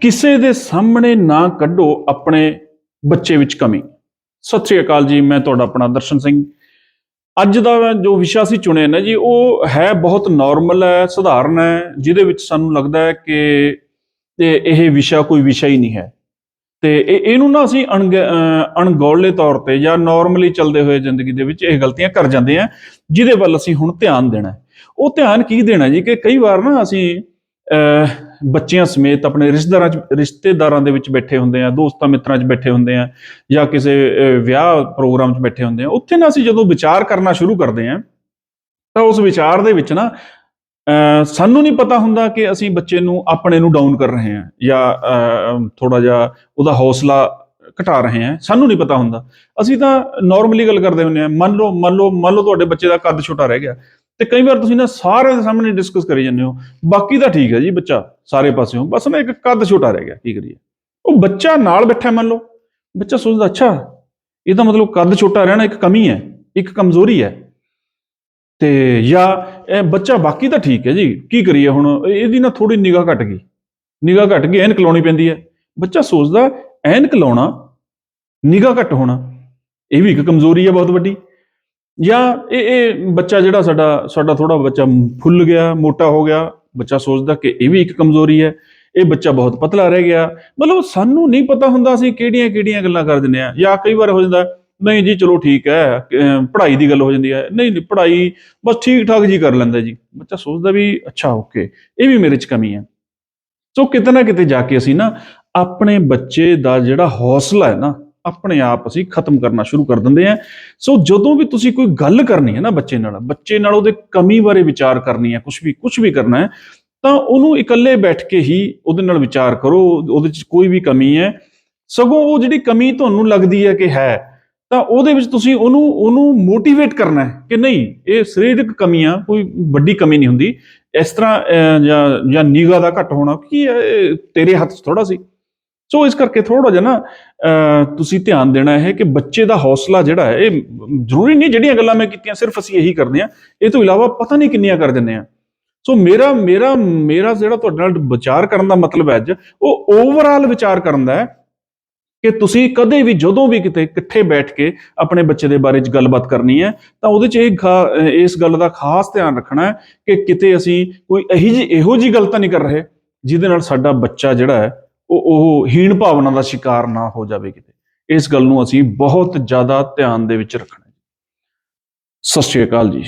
ਕਿਸੇ ਦੇ ਸਾਹਮਣੇ ਨਾ ਕੱਢੋ ਆਪਣੇ ਬੱਚੇ ਵਿੱਚ ਕਮੀ। ਸਤਿ ਸ੍ਰੀ ਅਕਾਲ ਜੀ, ਮੈਂ ਤੁਹਾਡਾ ਆਪਣਾ ਦਰਸ਼ਨ ਸਿੰਘ। ਅੱਜ ਦਾ ਜੋ ਵਿਸ਼ਾ ਅਸੀਂ ਚੁਣਿਆ ਨਾ ਜੀ, ਉਹ ਹੈ ਬਹੁਤ ਨਾਰਮਲ ਹੈ, ਸਧਾਰਨ ਹੈ, ਜਿਹਦੇ ਵਿੱਚ ਸਾਨੂੰ ਲੱਗਦਾ ਹੈ ਕਿ ਤੇ ਇਹ ਵਿਸ਼ਾ ਕੋਈ ਵਿਸ਼ਾ ਹੀ ਨਹੀਂ ਹੈ। ਤੇ ਇਹ, ਇਹਨੂੰ ਨਾ ਅਸੀਂ ਅਣਗ- ਅਹ ਅਣਗੌਲੇ ਤੌਰ ਤੇ ਜਾਂ ਨਾਰਮਲੀ ਚੱਲਦੇ ਹੋਏ ਜ਼ਿੰਦਗੀ ਦੇ ਵਿੱਚ ਇਹ ਗਲਤੀਆਂ ਕਰ ਜਾਂਦੇ ਆ ਜਿਹਦੇ ਵੱਲ ਅਸੀਂ ਹੁਣ ਧਿਆਨ ਦੇਣਾ ਉਹ ਧਿਆਨ ਕੀ ਦੇਣਾ ਜੀ ਕਿ ਕਈ ਵਾਰ ਨਾ ਅਸੀਂ ਅਹ ਬੱਚਿਆਂ ਸਮੇਤ ਆਪਣੇ ਰਿਸ਼ਤੇਦਾਰਾਂ ਚ ਰਿਸ਼ਤੇਦਾਰਾਂ ਦੇ ਵਿੱਚ ਬੈਠੇ ਹੁੰਦੇ ਆ ਦੋਸਤਾਂ ਮਿੱਤਰਾਂ 'ਚ ਬੈਠੇ ਹੁੰਦੇ ਆ ਜਾਂ ਕਿਸੇ ਵਿਆਹ ਪ੍ਰੋਗਰਾਮ 'ਚ ਬੈਠੇ ਹੁੰਦੇ ਆ ਉੱਥੇ ਨਾ ਅਸੀਂ ਜਦੋਂ ਵਿਚਾਰ ਕਰਨਾ ਸ਼ੁਰੂ ਕਰਦੇ ਆ ਤਾਂ ਉਸ ਵਿਚਾਰ ਦੇ ਵਿੱਚ ਨਾ ਅਹ, ਸਾਨੂੰ ਨਹੀਂ ਪਤਾ ਹੁੰਦਾ ਕਿ ਅਸੀਂ ਬੱਚੇ ਨੂੰ ਆਪਣੇ ਨੂੰ ਡਾਊਨ ਕਰ ਰਹੇ ਹਾਂ ਜਾਂ ਥੋੜਾ ਜਿਹਾ ਉਹਦਾ ਹੌਸਲਾ ਘਟਾ ਰਹੇ ਹਾਂ ਸਾਨੂੰ ਨਹੀਂ ਪਤਾ ਹੁੰਦਾ। ਅਸੀਂ ਤਾਂ ਨਾਰਮਲੀ ਗੱਲ ਕਰਦੇ ਹੁੰਦੇ ਆ ਮੰਨ ਲਓ ਮੰਨ ਲਓ ਮੰਨ ਲਓ ਤੁਹਾਡੇ ਬੱਚੇ ਦਾ ਕੱਦ ਛੋਟਾ ਰਹਿ ਗਿਆ ਤੇ ਕਈ ਵਾਰ ਤੁਸੀਂ ਨਾ ਸਾਰਿਆਂ ਦੇ ਸਾਹਮਣੇ ਡਿਸਕਸ ਕਰੀ ਜਾਂਦੇ ਹੋ। ਬਾਕੀ ਤਾਂ ਠੀਕ ਹੈ ਜੀ ਬੱਚਾ, ਸਾਰੇ ਪਾਸਿਓਂ। ਬਸ ਨਾ ਇੱਕ ਕੱਦ ਛੋਟਾ ਰਹਿ ਗਿਆ, ਕੀ ਕਰੀਏ। ਉਹ ਬੱਚਾ ਨਾਲ ਬੈਠਾ ਮੰਨ ਲਓ। ਬੱਚਾ ਸੋਚਦਾ, ਅੱਛਾ, ਇਹ ਤਾਂ ਮਤਲਬ ਕੱਦ ਛੋਟਾ ਰਹਿਣਾ ਇੱਕ ਕਮੀ ਹੈ, ਇੱਕ ਕਮਜ਼ੋਰੀ ਹੈ। ਤੇ ਜਾਂ ਇਹ ਬੱਚਾ ਬਾਕੀ ਤਾਂ ਠੀਕ ਹੈ ਜੀ, ਕੀ ਕਰੀਏ ਹੁਣ? ਇਹਦੀ ਨਾ ਥੋੜੀ ਨਿਗਾਹ ਘਟ ਗਈ। ਨਿਗਾਹ ਘਟ ਗਈ, ਐਨਕ ਲਾਉਣੀ ਪੈਂਦੀ ਹੈ। ਬੱਚਾ ਸੋਚਦਾ, ਐਨਕ ਲਾਉਣਾ, ਨਿਗਾਹ ਘਟ ਹੋਣਾ, ਇਹ ਵੀ ਇੱਕ ਕਮਜ਼ੋਰੀ ਹੈ ਬਹੁਤ ਵੱਡੀ। ਜਾਂ ਇਹ ਇਹ ਬੱਚਾ ਜਿਹੜਾ ਸਾਡਾ ਸਾਡਾ ਥੋੜਾ ਬੱਚਾ ਫੁੱਲ ਗਿਆ, ਮੋਟਾ ਹੋ ਗਿਆ, ਬੱਚਾ ਸੋਚਦਾ ਕਿ ਇਹ ਵੀ ਇੱਕ ਕਮਜ਼ੋਰੀ ਹੈ, ਇਹ ਬੱਚਾ ਬਹੁਤ ਪਤਲਾ ਰਹਿ ਗਿਆ। ਮਤਲਬ ਸਾਨੂੰ ਨਹੀਂ ਪਤਾ ਹੁੰਦਾ ਅਸੀਂ ਕਿਹੜੀਆਂ ਕਿਹੜੀਆਂ ਗੱਲਾਂ ਕਰ ਦਿੰਦੇ ਆ ਜਾਂ ਕਈ ਵਾਰ ਹੋ ਜਾਂਦਾ, ਨਹੀਂ ਜੀ ਚਲੋ ਠੀਕ ਹੈ ਪੜ੍ਹਾਈ ਦੀ ਗੱਲ ਹੋ ਜਾਂਦੀ ਹੈ। ਨਹੀਂ ਨਹੀਂ, ਪੜ੍ਹਾਈ ਬਸ ਠੀਕ ਠਾਕ ਜੀ ਕਰ ਲੈਂਦਾ ਜੀ। ਬੱਚਾ ਸੋਚਦਾ ਵੀ, ਅੱਛਾ ਓਕੇ ਇਹ ਵੀ ਮੇਰੇ 'ਚ ਕਮੀ ਹੈ। ਸੋ ਕਿਤੇ ਨਾ ਕਿਤੇ ਜਾ ਕੇ ਅਸੀਂ ਨਾ ਆਪਣੇ ਬੱਚੇ ਦਾ ਜਿਹੜਾ ਹੌਸਲਾ ਹੈ ਨਾ ਆਪਣੇ ਆਪ ਅਸੀਂ ਖਤਮ ਕਰਨਾ ਸ਼ੁਰੂ ਕਰ ਦਿੰਦੇ ਆ ਸੋ ਜਦੋਂ ਵੀ ਤੁਸੀਂ ਕੋਈ ਗੱਲ ਕਰਨੀ ਹੈ ਨਾ ਬੱਚੇ ਨਾਲ ਬੱਚੇ ਨਾਲ ਉਹਦੇ ਕਮੀ ਬਾਰੇ ਵਿਚਾਰ ਕਰਨੀ ਹੈ ਕੁਝ ਵੀ ਕੁਝ ਵੀ ਕਰਨਾ ਹੈ, ਤਾਂ ਉਹਨੂੰ ਇਕੱਲੇ ਬੈਠ ਕੇ ਹੀ ਉਹਦੇ ਨਾਲ ਵਿਚਾਰ ਕਰੋ, ਉਹਦੇ 'ਚ ਕੋਈ ਵੀ ਕਮੀ ਹੈ। ਸਗੋਂ ਉਹ ਜਿਹੜੀ ਕਮੀ ਤੁਹਾਨੂੰ ਲੱਗਦੀ ਹੈ ਕਿ ਹੈ, ਤਾਂ ਉਹਦੇ ਵਿੱਚ ਤੁਸੀਂ ਉਹਨੂੰ ਉਹਨੂੰ ਮੋਟੀਵੇਟ ਕਰਨਾ ਹੈ ਕਿ ਨਹੀਂ, ਇਹ ਸਰੀਰਕ ਕਮੀਆਂ, ਕੋਈ ਵੱਡੀ ਕਮੀ ਨਹੀਂ ਹੁੰਦੀ। ਇਸ ਤਰ੍ਹਾਂ ਜਾਂ ਜਾਂ ਨਿਗਾਹ ਦਾ ਘੱਟ ਹੋਣਾ, ਕੀ ਹੈ ਇਹ ਤੇਰੇ ਹੱਥ 'ਚ ਥੋੜਾ ਸੀ। ਸੋ ਇਸ ਕਰਕੇ ਥੋੜਾ ਜਿਹਾ ਨਾ ਤੁਸੀਂ ਧਿਆਨ ਦੇਣਾ ਹੈ ਕਿ ਬੱਚੇ ਦਾ ਹੌਸਲਾ ਜਿਹੜਾ ਹੈ, ਇਹ ਜ਼ਰੂਰੀ ਨਹੀਂ ਜਿਹੜੀਆਂ ਗੱਲਾਂ ਮੈਂ ਕੀਤੀਆਂ, ਸਿਰਫ ਅਸੀਂ ਇਹੀ ਕਰਦੇ ਹਾਂ। ਇਹ ਤੋਂ ਇਲਾਵਾ ਪਤਾ ਨਹੀਂ ਕਿੰਨੀਆਂ ਕਰ ਦਿੰਦੇ ਆ ਸੋ ਮੇਰਾ ਮੇਰਾ ਮੇਰਾ ਜਿਹੜਾ ਤੁਹਾਡੇ ਨਾਲ ਵਿਚਾਰ ਕਰਨ ਦਾ ਮਤਲਬ ਹੈ ਅੱਜ, ਉਹ ਓਵਰਆਲ ਵਿਚਾਰ ਕਰਨ ਦਾ ਹੈ ਕਿ ਤੁਸੀਂ ਕਦੇ ਵੀ, ਜਦੋਂ ਵੀ ਕਿਤੇ, ਇਕੱਠੇ ਬੈਠ ਕੇ ਆਪਣੇ ਬੱਚੇ ਦੇ ਬਾਰੇ 'ਚ ਗੱਲਬਾਤ ਕਰਨੀ ਹੈ, ਤਾਂ ਉਹਦੇ 'ਚ ਇਹ ਖਾ- ਇਸ ਗੱਲ ਦਾ ਖਾਸ ਧਿਆਨ ਰੱਖਣਾ ਹੈ ਕਿ ਕਿਤੇ ਅਸੀਂ ਕੋਈ ਇਹੀ ਜਿਹੀ, ਇਹੋ ਜਿਹੀ ਗੱਲ ਤਾਂ ਨਹੀਂ ਕਰ ਰਹੇ, ਜਿਹਦੇ ਨਾਲ ਸਾਡਾ ਬੱਚਾ ਜਿਹੜਾ ਹੈ ਉਹ ਉਹ ਹੀਣ ਭਾਵਨਾ ਦਾ ਸ਼ਿਕਾਰ ਨਾ ਹੋ ਜਾਵੇ ਕਿਤੇ। ਇਸ ਗੱਲ ਨੂੰ ਅਸੀਂ ਬਹੁਤ ਜ਼ਿਆਦਾ ਧਿਆਨ ਦੇ ਵਿੱਚ ਰੱਖਣਾ ਸਤਿ ਸ਼੍ਰੀ ਅਕਾਲ ਜੀ।